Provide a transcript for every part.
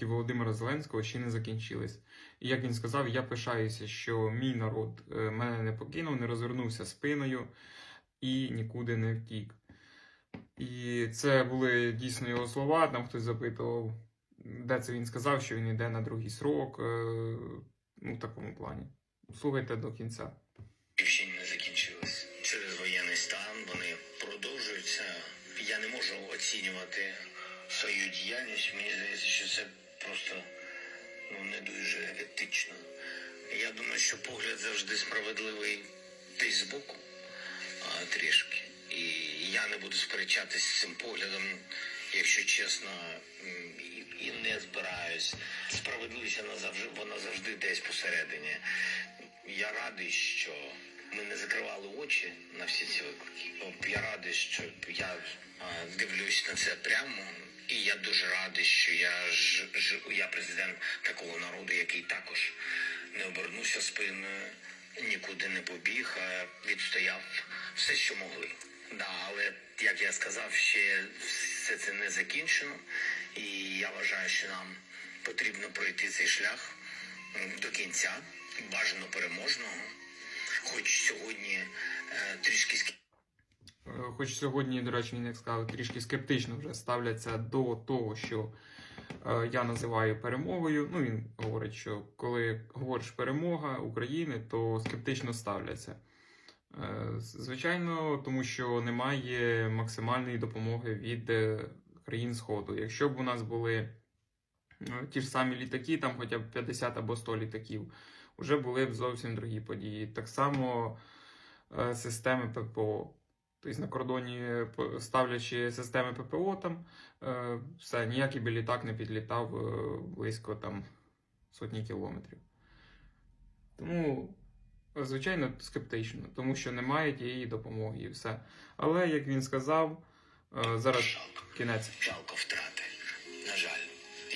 років Володимира Зеленського ще не закінчились. І як він сказав, я пишаюся, що мій народ е, мене не покинув, не розвернувся спиною і нікуди не втік. І це були дійсно його слова. Там хтось запитував, де це він сказав, що він йде на другий срок. е, Ну, в такому плані. Слухайте до кінця. ще не закінчилось. Через воєнний стан вони продовжуються. Я не можу оцінювати свою діяльність. Мені здається, що це просто ну, не дуже етично. Я думаю, що погляд завжди справедливий десь збоку, а, трішки. І я не буду сперечатись з цим поглядом, якщо чесно, і, і не збираюсь. Справедливість вона завжди, вона завжди десь посередині. Я радий, що ми не закривали очі на всі ці виклики. От Я радий, що я дивлюсь на це прямо. І я дуже радий, що я ж, ж я президент такого народу, який також не обернувся спиною, нікуди не побіг, а відстояв все, що могли. Да, але як я сказав, ще все це не закінчено, і я вважаю, що нам потрібно пройти цей шлях до кінця, бажано переможного. Хоч сьогодні е, трішки Хоч сьогодні, до речі, він як сказав, трішки скептично вже ставляться до того, що е, я називаю перемогою. Ну, він говорить, що коли говориш перемога України, то скептично ставляться. Е, Звичайно, тому що немає максимальної допомоги від е, країн Сходу. Якщо б у нас були е, ті ж самі літаки, там хоча б 50 або 100 літаків, вже були б зовсім другі події. Так само е, системи ППО. Тобто на кордоні е, ставлячи системи ППО, там е, все, ніякий би літак не підлітав е, близько там сотні кілометрів. Тому, звичайно, скептично, тому що немає тієї допомоги і все. Але, як він сказав, зараз жалко. кінець. Жалко втрати. На жаль.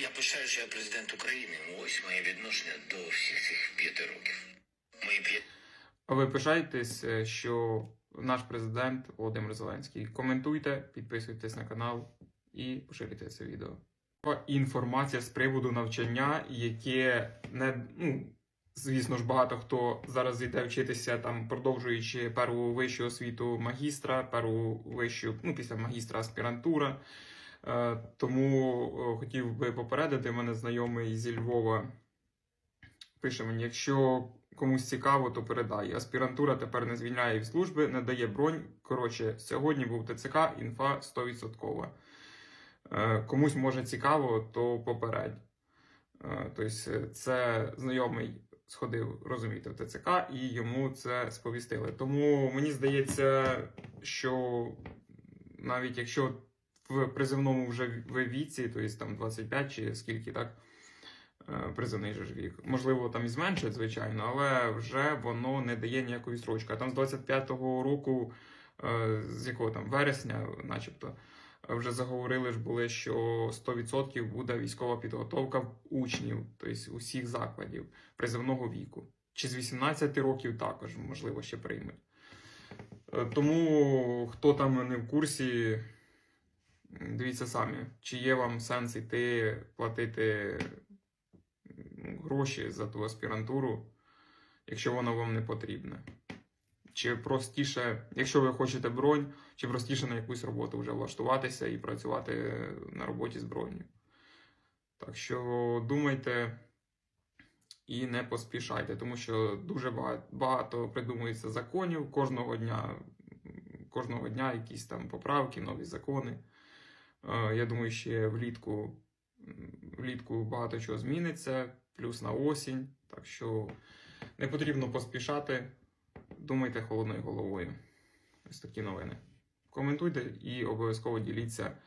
Я пишаю, що я президент України. Ось моє відношення до всіх цих п'яти років. Мої п'ять. А ви пишаєтесь, що наш президент Володимир Зеленський. Коментуйте, підписуйтесь на канал і поширюйте це відео. Інформація з приводу навчання, яке не ну. Звісно ж, багато хто зараз йде вчитися, там продовжуючи перву вищу освіту магістра, перву вищу, ну після магістра аспірантура. Е, тому е, хотів би попередити мене знайомий зі Львова. Пише мені, якщо комусь цікаво, то передай. Аспірантура тепер не звільняє від служби, не дає бронь. Коротше, сьогодні був ТЦК, інфа 100%. Е, комусь може цікаво, то попередь. Тобто, це знайомий сходив, розумієте, в ТЦК, і йому це сповістили. Тому мені здається, що навіть якщо в призивному вже ви віці, тобто там 25 чи скільки, так, е, же вік. Можливо, там і зменшать, звичайно, але вже воно не дає ніякої строчки. А там з 25-го року, е, з якого там вересня, начебто, вже заговорили ж були, що 100% буде військова підготовка учнів, тобто усіх закладів призивного віку. Чи з 18 років також, можливо, ще приймуть. Е, Тому хто там не в курсі, дивіться самі, чи є вам сенс йти платити гроші за ту аспірантуру, якщо воно вам не потрібне. Чи простіше, якщо ви хочете бронь, чи простіше на якусь роботу вже влаштуватися і працювати на роботі з бронью. Так що думайте і не поспішайте, тому що дуже багато, придумується законів кожного дня, кожного дня якісь там поправки, нові закони. Е, Я думаю, ще влітку, влітку багато чого зміниться, плюс на осінь. Так що не потрібно поспішати. Думайте холодною головою. Ось такі новини. Коментуйте і обов'язково діліться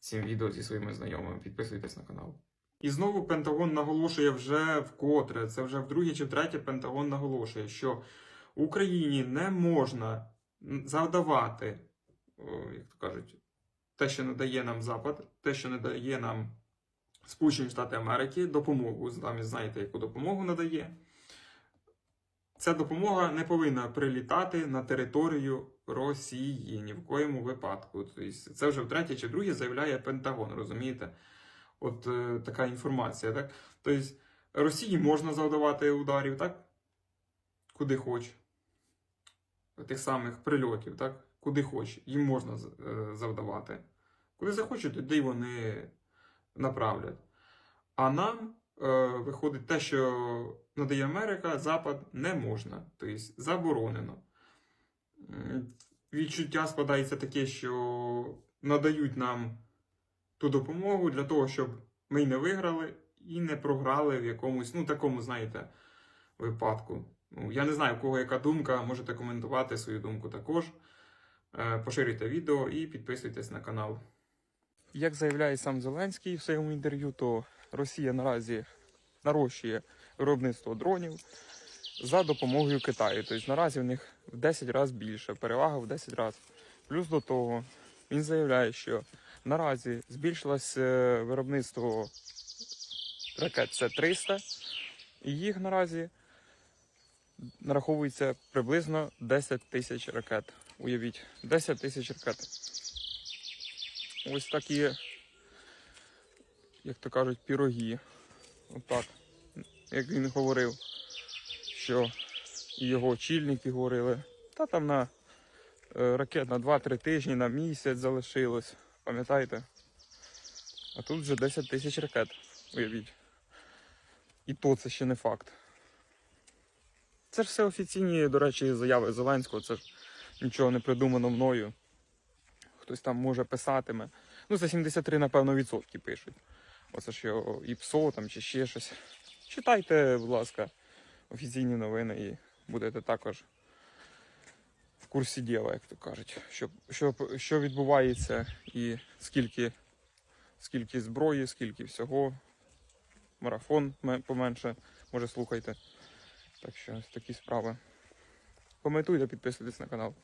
цим відео зі своїми знайомими. Підписуйтесь на канал. І знову Пентагон наголошує вже вкотре, це вже вдруге чи втретє Пентагон наголошує, що Україні не можна завдавати, як то кажуть, те, що не дає нам Запад, те, що не дає нам Сполучені Штати Америки, допомогу. Самі знаєте, яку допомогу надає. Ця допомога не повинна прилітати на територію Росії ні в коєму випадку. Тобто, це вже втретє чи вдруге заявляє Пентагон, розумієте? от е, така інформація, так? Тобто Росії можна завдавати ударів, так? Куди хоч. Тих самих прильотів, так? Куди хоч. Їм можна е, завдавати. Куди захочуть, туди вони направлять. А нам е, виходить те, що надає Америка, Запад не можна. Тобто заборонено. Відчуття складається таке, що надають нам ту допомогу для того, щоб ми не виграли і не програли в якомусь, ну, такому, знаєте, випадку. Ну, я не знаю, в кого яка думка, можете коментувати свою думку також. Е, Поширюйте відео і підписуйтесь на канал. Як заявляє сам Зеленський в своєму інтерв'ю, то Росія наразі нарощує виробництво дронів за допомогою Китаю. Тобто наразі в них в 10 разів більше, перевага в 10 разів. Плюс до того, він заявляє, що наразі збільшилось е, виробництво ракет С-300, і їх наразі нараховується приблизно 10 тисяч ракет. Уявіть, 10 тисяч ракет. Ось такі, як то кажуть, піроги. Отак. Як він говорив, що і його очільники говорили, та там на е, ракет на 2-3 тижні, на місяць залишилось. Пам'ятаєте? А тут вже 10 тисяч ракет, уявіть. І то це ще не факт. Це ж все офіційні, до речі, заяви Зеленського, це ж нічого не придумано мною. Хтось там може писатиме. Ну, це 73, напевно, відсотки пишуть. Оце ж і ПСО там чи ще щось. Читайте, будь ласка, офіційні новини і будете також в курсі діла, як то кажуть, що, що, що відбувається і скільки, скільки зброї, скільки всього. Марафон поменше, може слухайте. Так що такі справи. Коментуйте, підписуйтесь на канал.